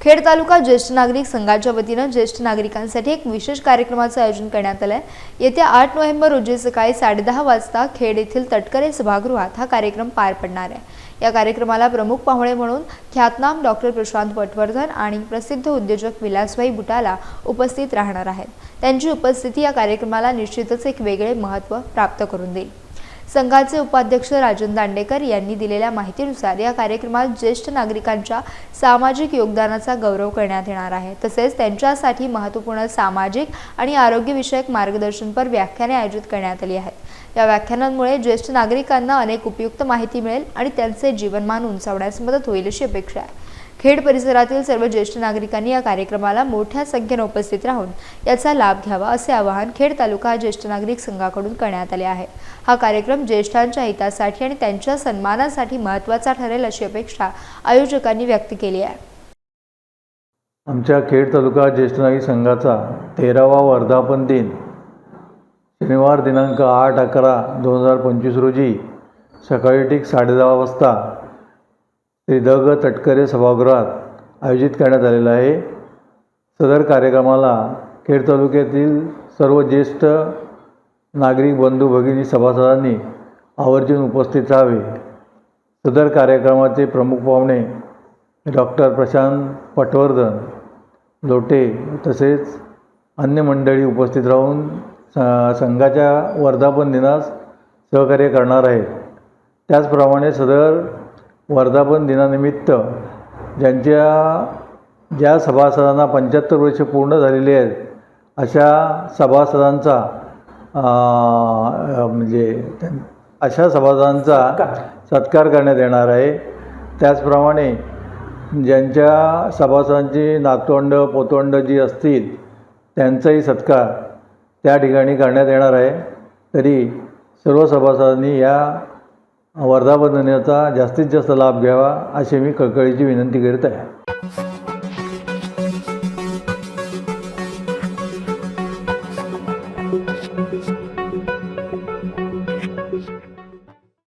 खेड तालुका ज्येष्ठ नागरिक संघाच्या वतीनं ज्येष्ठ नागरिकांसाठी एक विशेष कार्यक्रमाचं आयोजन करण्यात आलं आहे येत्या आठ नोव्हेंबर रोजी सकाळी साडेदहा वाजता खेड येथील तटकरे सभागृहात हा कार्यक्रम पार पडणार आहे. या कार्यक्रमाला प्रमुख पाहुणे म्हणून ख्यातनाम डॉक्टर प्रशांत पटवर्धन आणि प्रसिद्ध उद्योजक विलासभाई बुटाला उपस्थित राहणार आहेत. त्यांची उपस्थिती या कार्यक्रमाला निश्चितच एक वेगळे महत्त्व प्राप्त करून देईल. संघाचे उपाध्यक्ष राजन दांडेकर यांनी दिलेल्या माहितीनुसार या कार्यक्रमात ज्येष्ठ नागरिकांच्या सामाजिक योगदानाचा गौरव करण्यात येणार आहे. तसेच त्यांच्यासाठी महत्त्वपूर्ण सामाजिक आणि आरोग्यविषयक मार्गदर्शनपर व्याख्याने आयोजित करण्यात आली आहेत. या व्याख्यानांमुळे ज्येष्ठ नागरिकांना अनेक उपयुक्त माहिती मिळेल आणि त्यांचे जीवनमान उंचावण्यास मदत होईल अशी अपेक्षा आहे. खेड परिसरातील सर्व ज्येष्ठ नागरिकांनी या कार्यक्रमाला मोठ्या संख्येने उपस्थित राहून याचा लाभ घ्यावा असे आवाहन खेड तालुका ज्येष्ठ नागरिक संघाकडून करण्यात आले आहे. हा कार्यक्रम ज्येष्ठांच्या हितासाठी आणि त्यांच्या सन्मानासाठी महत्त्वाचा ठरेल अशी अपेक्षा आयोजकांनी व्यक्त केली आहे. आमच्या खेड तालुका ज्येष्ठ नागरिक संघाचा तेरावा वर्धापन दिन शनिवार दिनांक आठ अकरा दोन हजार पंचवीस रोजी सकाळी ठीक साडेदहा वाजता ते द ग तटकरे सभागृहात आयोजित करण्यात आलेलं आहे. सदर कार्यक्रमाला खेड तालुक्यातील सर्व ज्येष्ठ नागरिक बंधू भगिनी सभासदांनी आवर्जून उपस्थित राहावे. सदर कार्यक्रमाचे प्रमुख पाहुणे डॉक्टर प्रशांत पटवर्धन लोटे तसेच अन्य मंडळी उपस्थित राहून स संघाच्या वर्धापन दिनास सहकार्य करणार आहेत. त्याचप्रमाणे सदर वर्धापन दिनानिमित्त ज्यांच्या ज्या सभासदांना पंच्याहत्तर वर्ष पूर्ण झालेली आहेत अशा सभासदांचा म्हणजे त्यां- अशा सभासदांचा सत्कार करण्यात येणार आहे. त्याचप्रमाणे ज्यांच्या सभासदांची नातवंड पोतवंड जी असतील त्यांचाही सत्कार त्या ठिकाणी करण्यात येणार आहे. तरी सर्व सभासदांनी या वर्धापनदिनाचा जास्तीत जास्त लाभ घ्यावा अशी मी कळकळीची विनंती करीत आहे